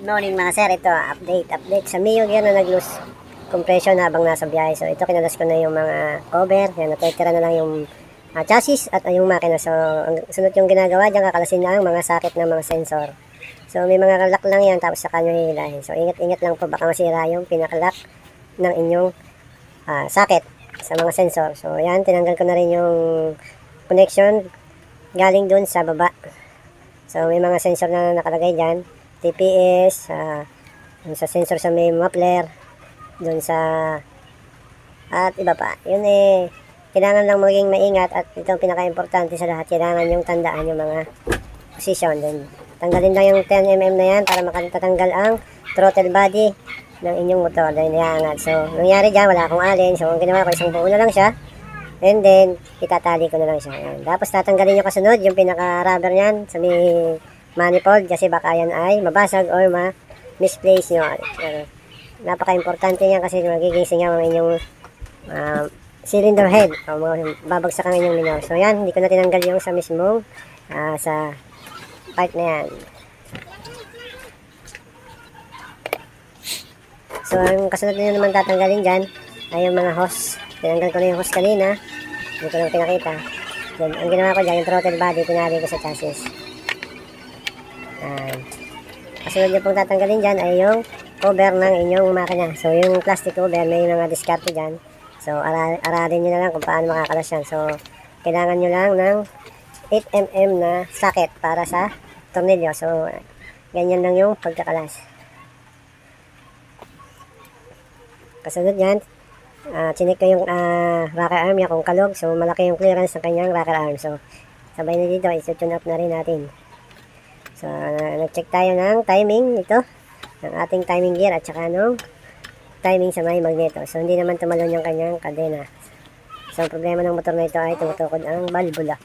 Good morning mga sir, ito update, update sa Mio yan na nag-lose compression habang nasa biyahe. So ito kinalas ko na yung mga cover, yan natitira na lang yung ah, chassis at ah, yung makina. So ang sunod yung ginagawa diyan kakalasin na ang mga sakit ng mga sensor. So may mga lock lang yan tapos saka nyo hihilahin. So ingat-ingat lang po baka masira yung pinaka-lock ng inyong ah, sakit sa mga sensor. So yan, tinanggal ko na rin yung connection galing dun sa baba. So may mga sensor na nakalagay dyan. TPS, ah, dun sa sensor sa may muffler, dun sa at iba pa. Yun eh, kailangan lang maging maingat at ito ang pinaka-importante sa lahat. Kailangan yung tandaan yung mga position. Then, tanggalin lang yung 10mm na yan para makatatanggal ang throttle body ng inyong motor. Then, iangat. So, nangyari dyan, wala akong alin. So, ang ginawa ko, isang buo na lang siya. And then, itatali ko na lang siya. Tapos, tatanggalin yung kasunod, yung pinaka-rubber niyan sa may manifold kasi baka yan ay mabasag or ma-misplace nyo. Uh, napaka-importante niyan kasi magiging singaw ang inyong uh, cylinder head o babagsak ang inyong minor. So yan, hindi ko na tinanggal yung sa mismong ah, sa part na yan. So ang kasunod na naman tatanggalin dyan ay yung mga hose. Tinanggal ko na yung hose kanina. Hindi ko lang pinakita. Then, ang ginawa ko dyan, yung throttle body, pinari ko sa chassis. Yan. Kasunod nyo pong tatanggalin dyan ay yung cover ng inyong makina. So, yung plastic cover, may mga diskarte dyan. So, ara aralin nyo na lang kung paano makakalas yan. So, kailangan nyo lang ng 8mm na socket para sa tornilyo. So, ganyan lang yung pagkakalas. Kasunod yan, uh, chinik ko yung ah, rocker arm niya kung kalog. So, malaki yung clearance ng kanyang rocker arm. So, sabay na dito, isi-tune up na rin natin. So, uh, nag-check tayo ng timing nito, ng ating timing gear at saka nung timing sa may magneto. So, hindi naman tumalon yung kanyang kadena. So, ang problema ng motor na ito ay tumutukod ang valvula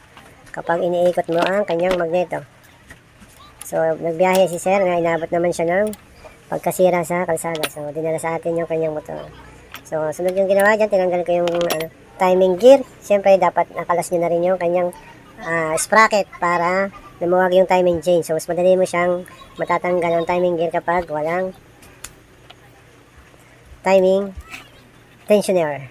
kapag iniikot mo ang kanyang magneto. So, nagbiyahe si sir nga inabot naman siya ng pagkasira sa kalsada. So, dinala sa atin yung kanyang motor. So, sunod yung ginawa dyan, tinanggal ko yung ano, timing gear. Siyempre, dapat nakalas nyo na rin yung kanyang ah, sprocket para lumuwag yung timing chain. So, mas madali mo siyang matatanggal ang timing gear kapag walang timing tensioner.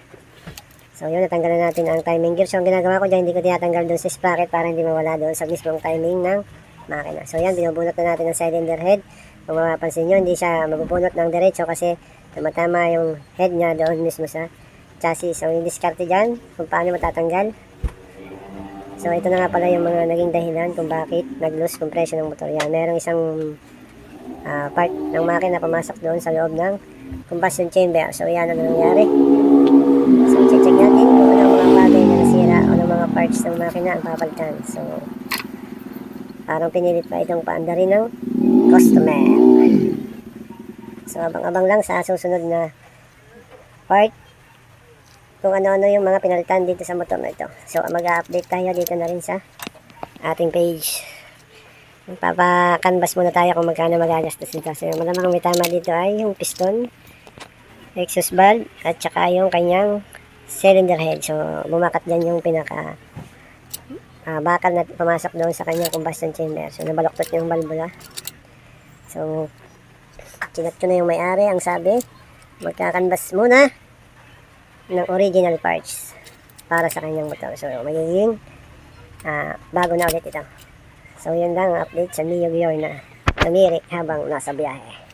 So, yun, natanggalan natin ang timing gear. So, ang ginagawa ko dyan, hindi ko tinatanggal doon sa sprocket para hindi mawala doon sa mismong timing ng makina. So, yan, binubunot na natin ang cylinder head. Kung mapapansin nyo, hindi siya mabubunot ng diretso kasi tumatama yung head niya doon mismo sa chassis. So, yung diskarte dyan, kung paano matatanggal. So, ito na nga pala yung mga naging dahilan kung bakit nag-lose compression ng motor. Yan, merong isang ah, part ng makina pumasok doon sa loob ng combustion chamber. So, yan ang nangyari. So, check natin kung anong mga bagay na nasira o anong mga parts ng makina ang papalitan. So, parang pinilit pa itong paandarin ng customer. So, abang-abang lang sa susunod na part kung ano-ano yung mga pinalitan dito sa motor na ito. So, mag-update tayo dito na rin sa ating page. Papakanbas muna tayo kung magkano magagastos nito. So, malamang may tama dito ay yung piston, exhaust valve, at saka yung kanyang cylinder head. So, bumakat dyan yung pinaka ah, bakal na pumasok doon sa kanyang combustion chamber. So, nabaloktot yung valvula. So, chinat ko na yung may-ari. Ang sabi, magkakanbas muna ng original parts para sa kanyang motor. So, magiging ah, bago na ulit ito. So, yun lang ang update sa Mio Gior na tumirik habang nasa biyahe.